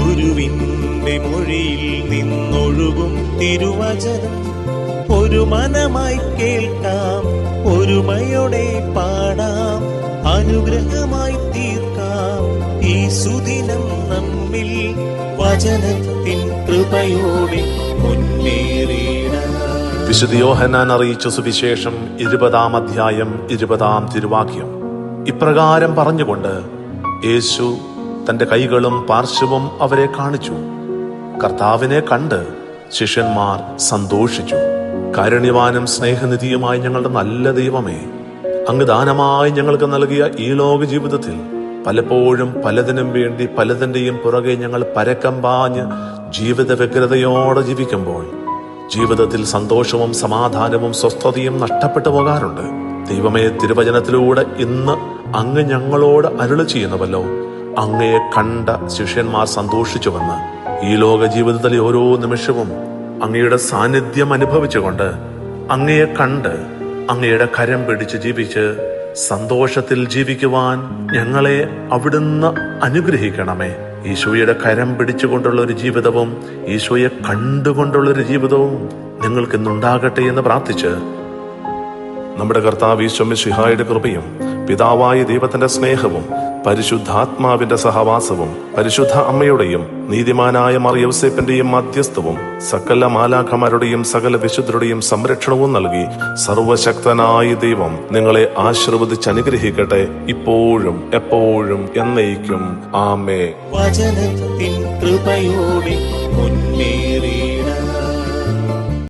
ഗുരുവിന്റെ മൊഴിയിൽ നിന്നൊഴുകും തിരുവചനം. ഒരു മനമായി കേൾക്കാം ഒരുമയോടെ പാടാം അനുഗ്രഹമായി തീർക്കാം. ഈ സുദിനം നമ്മിൽ വചനത്തിൻ കൃപയോടെ മുന്നേറിയിടാം വിശുദ്ധ യോഹനാൻ അറിയിച്ച സുവിശേഷം ഇരുപതാം അധ്യായം ഇരുപതാം തിരുവാക്യം. ഇപ്രകാരം പറഞ്ഞുകൊണ്ട് യേശു തന്റെ കൈകളും പാർശ്വവും അവരെ കാണിച്ചു. കർത്താവിനെ കണ്ട് ശിഷ്യന്മാർ സന്തോഷിച്ചു. കാരുണ്യവാനും സ്നേഹനിധിയുമായ ഞങ്ങളുടെ നല്ല ദൈവമേ അങ്ങ് ദാനമായി ഞങ്ങൾക്ക് നൽകിയ ഈ ലോക ജീവിതത്തിൽ പലപ്പോഴും പലതിനും വേണ്ടി പലതിന്റെയും പുറകെ ഞങ്ങൾ പരക്കം പാഞ്ഞ് ജീവിത വ്യഗ്രതയോടെ ജീവിക്കുമ്പോൾ ജീവിതത്തിൽ സന്തോഷവും സമാധാനവും സ്വസ്ഥതയും നഷ്ടപ്പെട്ടു പോകാറുണ്ട്. ദൈവമേ തിരുവചനത്തിലൂടെ ഇന്ന് അങ്ങ് ഞങ്ങളോട് അരുളി ചെയ്യുന്നുവല്ലോ. അങ്ങയെ കണ്ട ശിഷ്യന്മാർ സന്തോഷിച്ചുവെന്ന് ഈ ലോക ജീവിതത്തിലെ ഓരോ നിമിഷവും അങ്ങയുടെ സാന്നിധ്യം അനുഭവിച്ചുകൊണ്ട് അങ്ങയെ കണ്ട് അങ്ങയുടെ കരം പിടിച്ച് ജീവിച്ച് സന്തോഷത്തിൽ ജീവിക്കുവാൻ ഞങ്ങളെ അവിടുന്ന് അനുഗ്രഹിക്കണമേ. ഈശോയുടെ കരം പിടിച്ചുകൊണ്ടുള്ള ഒരു ജീവിതവും ഈശോയെ കണ്ടുകൊണ്ടുള്ള ഒരു ജീവിതവും നിങ്ങൾക്ക് ഇന്നുണ്ടാകട്ടെ എന്ന് പ്രാർത്ഥിച്ച് നമ്മുടെ കർത്താവ് ഈശ്വമിഷിഹായുടെ കൃപയും പിതാവായ ദൈവത്തിന്റെ സ്നേഹവും പരിശുദ്ധാത്മാവിന്റെ സഹവാസവും പരിശുദ്ധ അമ്മയുടെയും നീതിമാനായ മറിയൗസേപ്പിന്റെയും മധ്യസ്ഥവും സകല മാലാഖമാരുടെയും സകല വിശുദ്ധരുടെയും സംരക്ഷണവും നൽകി സർവശക്തനായ ദൈവം നിങ്ങളെ ആശീർവദിച്ച് അനുഗ്രഹിക്കട്ടെ. ഇപ്പോഴും എപ്പോഴും എന്നേക്കും. ആമേ വചനത്തിൻ കൃപയോടെ